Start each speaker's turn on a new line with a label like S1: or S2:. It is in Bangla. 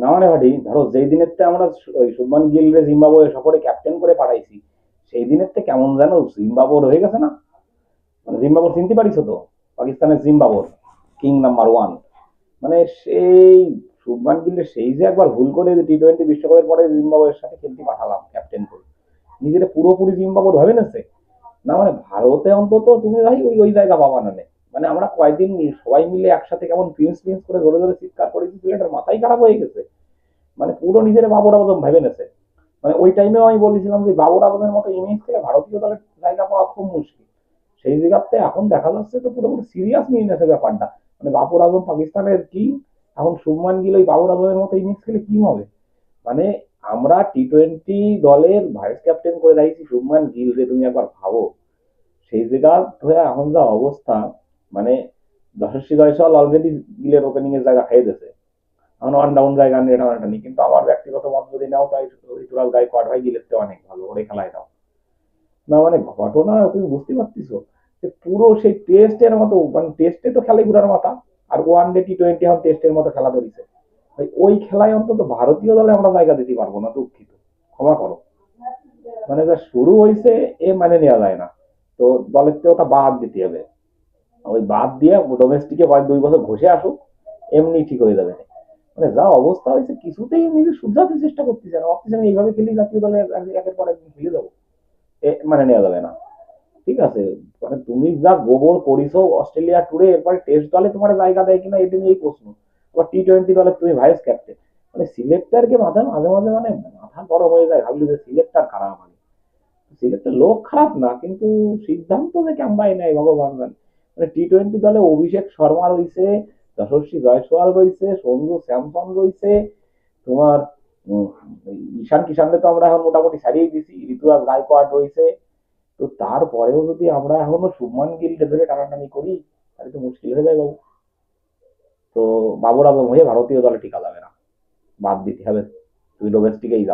S1: না মানে ভাটি ধরো, যেই দিনের তে আমরা ওই শুভমান গিল রে জিম্বাবুয়ে সফরে ক্যাপ্টেন করে পাঠাইছি, সেই দিনের তে কেমন যেন জিম্বাবুর হয়ে গেছে না? মানে জিম্বাবুর চিনতে পারিস তো? পাকিস্তানের জিম্বাবুর কিং নাম্বার ওয়ান মানে সেই শুভমান গিলের সেই যে একবার ভুল করে টি টোয়েন্টি বিশ্বকাপের পরে জিম্বাবুয়ের সাথে খেলতে পাঠালাম ক্যাপ্টেন করে। নিজের পুরোপুরি জিম্বাবুর ভাবে নেছে। না মানে ভারতে অন্তত তুমি ভাই ওই ওই জায়গা পাবা নে। মানে আমরা কয়েকদিন সবাই মিলে একসাথে কেমন প্রিন্স প্রিন্স করে ধরে ধরে চিৎকার করেছি ছেলেটার মাথাই খারাপ হয়ে গেছে। মানে পুরো নিজের বাবর আবদম ভেবে নেছে। মানে ওই টাইমেও আমি বলেছিলাম যে বাবর আবদের মতো ইমেজ থেকে ভারতীয় দলের জায়গা পাওয়া খুব মুশকিল। সেই জায়গাতে এখন দেখা যাচ্ছে তো পুরোপুরি সিরিয়াস নিয়ে নেছে ব্যাপারটা। মানে বাবর আজম পাকিস্তানের কি এখন শুভমান গিল ওই বাবর আজমের মতো ইমেজ খেলে কি হবে। মানে আমরা টি টোয়েন্টি দলের ভাইস ক্যাপ্টেন করে রাখছি শুভমান গিল রে তুমি একবার ভাবো। সেই জায়গা হয়ে এখন যা অবস্থা মানে যশস্বী জয়সওয়াল অলরেডি গিলের ওপেনিং এর জায়গা খেয়ে দিয়েছে। নেই কিন্তু আমার ব্যক্তিগত মত যদি নাও, তাই ঋতুরাজ থেকে অনেক ভালো, ওরে খেলায় না মানে ঘটনা তুমি বুঝতে যে পুরো সেই টেস্টের মতো মানে টেস্টে তো খেলে ঘুরার মাথা, আর ওয়ান ডে টি টোয়েন্টি এখন টেস্টের মতো খেলা ধরেছে। ভাই, ওই খেলায় অন্তত ভারতীয় দলে আমরা জায়গা দিতে পারব না, দুঃখিত। ক্ষমা করো। মানে যা শুরু হয়েছে এ মানে নেওয়া যায় না। তো দলের থেকে ওটা বাদ দিতে হবে। ওই বাদ দিয়ে ডোমেস্টিকে কয়েক দুই বছর ঘষে আসুক, এমনি ঠিক হয়ে যাবে। মানে যা অবস্থা হয়েছে, কিছুতেই নিজে শুধরাতে চেষ্টা করতেছে না। ভাবতেছে আমি এইভাবে খেলি, জাতীয় দলে একের পর একদিন খেলে দেবো মানে নেওয়া যাবে না। ঠিক আছে মানে তুমি যা গোবর করিছো অস্ট্রেলিয়া টুরে এরপরে টেস্ট দলে তোমার জায়গা দেয় কিনা, এটা নিয়েই প্রশ্ন। আবার টি টোয়েন্টি দলে তুমি ভাইস ক্যাপ্টেন মানে সিলেক্টারকে মাঝে মাঝে মাঝে মানে মাথা গরম হয়ে যায়, ভাবলি যে সিলেক্টার খারাপ মানে সিলেক্টার লোক খারাপ না, কিন্তু সিদ্ধান্ত যে কেমবাই নাই, ভগবান মানে টি টোয়েন্টি দলে অভিষেক শর্মা রয়েছে যশস্বী জয়সওয়াল রয়েছে সঞ্জু স্যামসন রয়েছে, তোমার ঈশান কিষানকে তো আমরা এখন মোটামুটি ছাড়িয়ে দিছি ঋতুরাজ গায়কোয়াড় রয়েছে। তো তারপরেও যদি আমরা এখনও শুভমান গিলকে ধরে টানাটানি করি, তাহলে তো মুশকিল হয়ে যায় বাবু। তো বাবর আজম হয়ে ভারতীয় দলে টিকা যাবে না। বাদ দিতে হবে। তুই ডোমেস্টিকেই যাও।